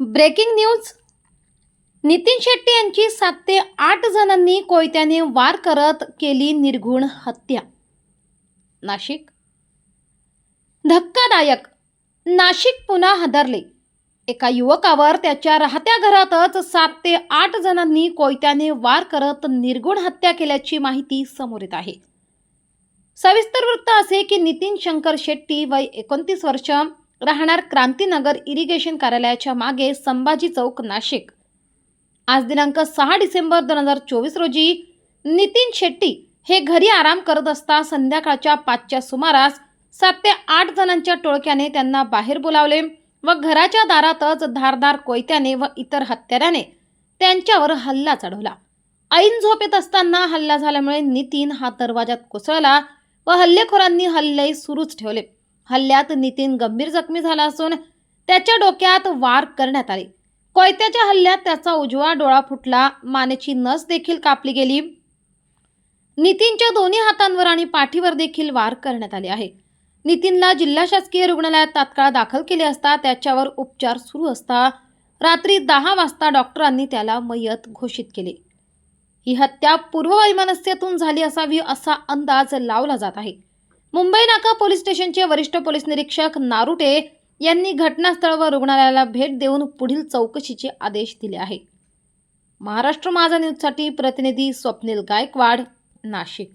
Breaking news. Nitin Shetty यांची सात ते आठ जणांनी कोयत्याने वार करत केली निर्घुण हत्या. नाशिक. धक्कादायक. नाशिक पुन्हा हादरले. एका युवकावर त्याच्या राहत्या घरातच सात ते आठ जणांनी कोयत्याने वार करत निर्गुण हत्या केल्याची माहिती समोर येत आहे. सविस्तर वृत्त असे की नितीन शंकर शेट्टी वय एकोणतीस वर्ष राहणार क्रांतीनगर इरिगेशन कार्यालयाच्या मागे संभाजी चौक नाशिक. आज दिनांक सहा डिसेंबर दोन हजार चोवीस रोजी नितीन शेट्टी हे घरी आराम करत असता संध्याकाळच्या पाचच्या सुमारास सात ते आठ जणांच्या टोळक्याने त्यांना बाहेर बोलावले व घराच्या दारातच धारदार कोयत्याने व इतर हत्याराने त्यांच्यावर हल्ला चढवला. ऐन झोपेत असताना हल्ला झाल्यामुळे नितीन हा दरवाजात कोसळला व हल्लेखोरांनी हल्ले सुरूच ठेवले. हल्ल्यात नितीन गंभीर जखमी झाला असून त्याच्या डोक्यात वार करण्यात आले. कोयत्याच्या हल्ल्यात त्याचा उजवा डोळा फुटला. मानेची नस देखील कापली गेली. नितीनच्या दोन्ही हातांवर आणि पाठीवर देखील वार करण्यात आले आहे. नितीनला जिल्हा शासकीय रुग्णालयात तात्काळ दाखल केले असता त्याच्यावर उपचार सुरू असता रात्री दहा वाजता डॉक्टरांनी त्याला मयत घोषित केले. ही हत्या पूर्ववैमनस्यातून झाली असावी असा अंदाज लावला जात आहे. मुंबई नाका पोलीस स्टेशनचे वरिष्ठ पोलीस निरीक्षक नारुटे यांनी घटनास्थळ व रुग्णालयाला भेट देऊन पुढील चौकशीचे आदेश दिले आहे महाराष्ट्र माझा न्यूजसाठी प्रतिनिधी स्वप्नील गायकवाड नाशिक.